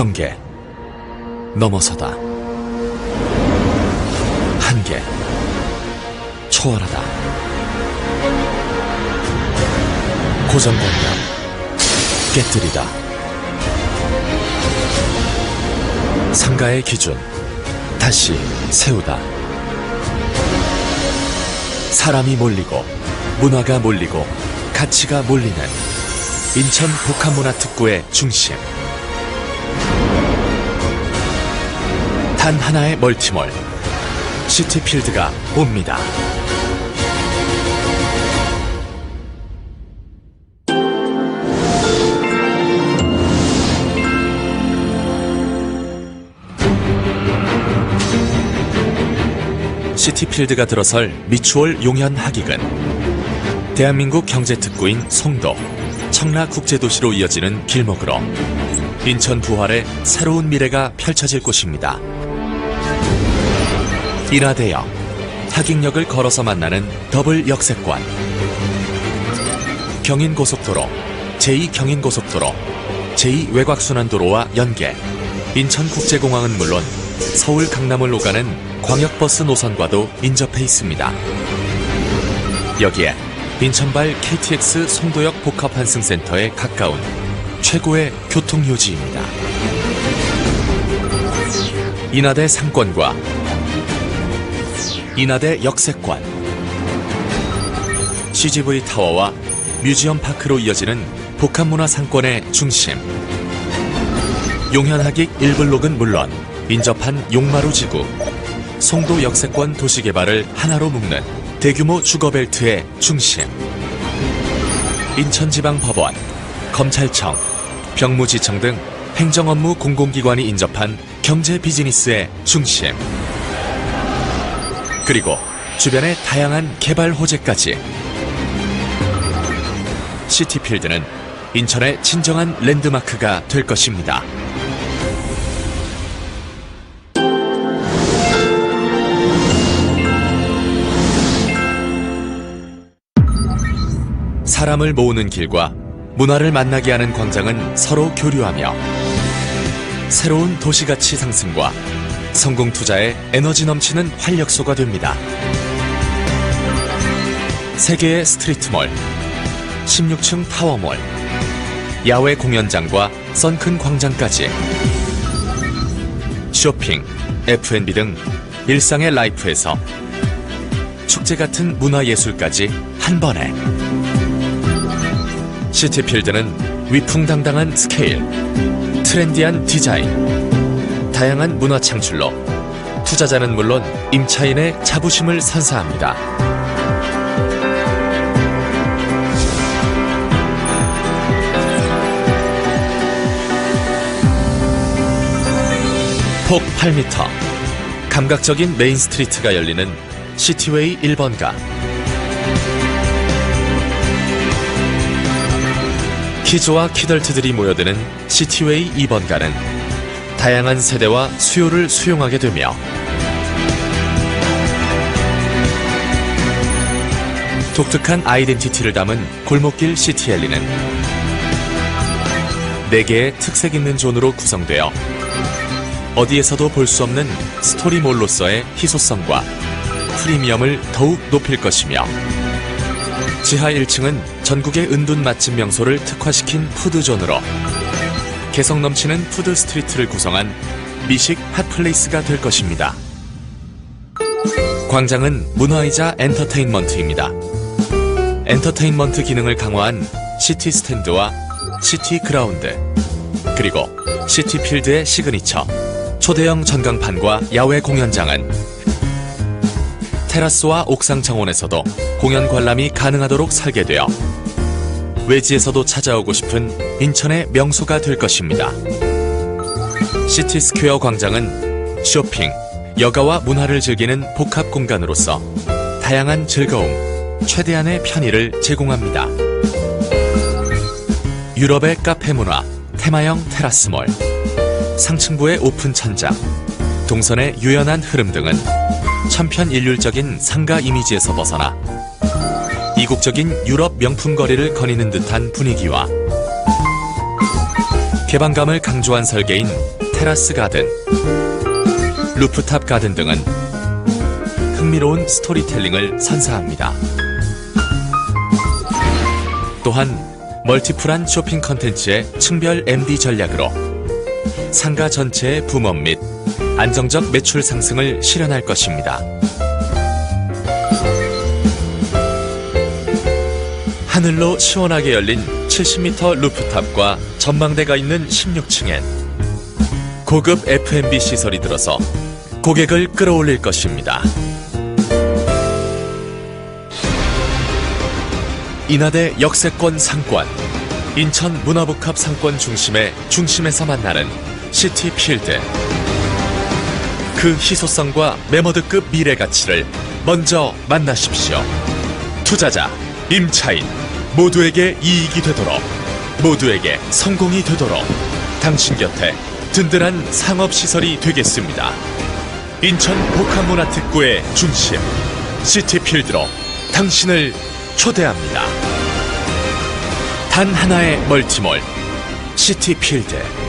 경계, 넘어서다. 한계, 초월하다. 고정관념, 깨뜨리다. 상가의 기준, 다시 세우다. 사람이 몰리고, 문화가 몰리고, 가치가 몰리는 인천 복합문화특구의 중심. 단 하나의 멀티몰, 시티필드가 옵니다. 시티필드가 들어설 미추홀 용현 하기근 대한민국 경제특구인 송도 청라국제도시로 이어지는 길목으로 인천 부활의 새로운 미래가 펼쳐질 곳입니다. 인하대역 하객역을 걸어서 만나는 더블 역세권 경인고속도로 제2경인고속도로 제2외곽순환도로와 연계 인천국제공항은 물론 서울 강남을 오가는 광역버스 노선과도 인접해 있습니다. 여기에 인천발 KTX 송도역 복합환승센터에 가까운 최고의 교통요지입니다. 인하대 상권과 인하대 역세권. CGV 타워와 뮤지엄 파크로 이어지는 복합문화 상권의 중심. 용현하객 1블록은 물론 인접한 용마루 지구. 송도 역세권 도시개발을 하나로 묶는 대규모 주거벨트의 중심. 인천지방법원 검찰청 병무지청 등 행정업무 공공기관이 인접한 경제 비즈니스의 중심 그리고 주변의 다양한 개발 호재까지 시티필드는 인천의 진정한 랜드마크가 될 것입니다. 사람을 모으는 길과 문화를 만나게 하는 광장은 서로 교류하며 새로운 도시가치 상승과 성공 투자에 에너지 넘치는 활력소가 됩니다. 세계의 스트리트몰, 16층 타워몰, 야외 공연장과 썬큰 광장까지 쇼핑, F&B 등 일상의 라이프에서 축제 같은 문화예술까지 한 번에 시티필드는 위풍당당한 스케일, 트렌디한 디자인, 다양한 문화 창출로 투자자는 물론 임차인의 자부심을 선사합니다. 폭 8m, 감각적인 메인 스트리트가 열리는 시티웨이 1번가. 키즈와 키덜트들이 모여드는 시티웨이 2번가는 다양한 세대와 수요를 수용하게 되며 독특한 아이덴티티를 담은 골목길 시티엘리는 4개의 특색 있는 존으로 구성되어 어디에서도 볼 수 없는 스토리몰로서의 희소성과 프리미엄을 더욱 높일 것이며 지하 1층은 전국의 은둔 맛집 명소를 특화시킨 푸드존으로 개성 넘치는 푸드 스트리트를 구성한 미식 핫플레이스가 될 것입니다. 광장은 문화이자 엔터테인먼트입니다. 엔터테인먼트 기능을 강화한 시티 스탠드와 시티 그라운드, 그리고 시티 필드의 시그니처 초대형 전광판과 야외 공연장은 테라스와 옥상 정원에서도 공연 관람이 가능하도록 설계되어 외지에서도 찾아오고 싶은 인천의 명소가 될 것입니다. 시티스퀘어 광장은 쇼핑, 여가와 문화를 즐기는 복합 공간으로서 다양한 즐거움, 최대한의 편의를 제공합니다. 유럽의 카페 문화, 테마형 테라스몰, 상층부의 오픈 천장, 동선의 유연한 흐름 등은 천편일률적인 상가 이미지에서 벗어나 이국적인 유럽 명품 거리를 거니는 듯한 분위기와 개방감을 강조한 설계인 테라스 가든, 루프탑 가든 등은 흥미로운 스토리텔링을 선사합니다. 또한 멀티플한 쇼핑 컨텐츠의 층별 MD 전략으로 상가 전체의 붐업 및 안정적 매출 상승을 실현할 것입니다. 하늘로 시원하게 열린 70m 루프탑과 전망대가 있는 16층엔 고급 F&B 시설이 들어서 고객을 끌어올릴 것입니다. 인하대 역세권 상권, 인천 문화복합 상권 중심의 중심에서 만나는 시티필드. 그 희소성과 메모드급 미래 가치를 먼저 만나십시오. 투자자 임차인 모두에게 이익이 되도록 모두에게 성공이 되도록 당신 곁에 든든한 상업 시설이 되겠습니다. 인천 복합문화특구의 중심 시티필드로 당신을 초대합니다. 단 하나의 멀티몰 시티필드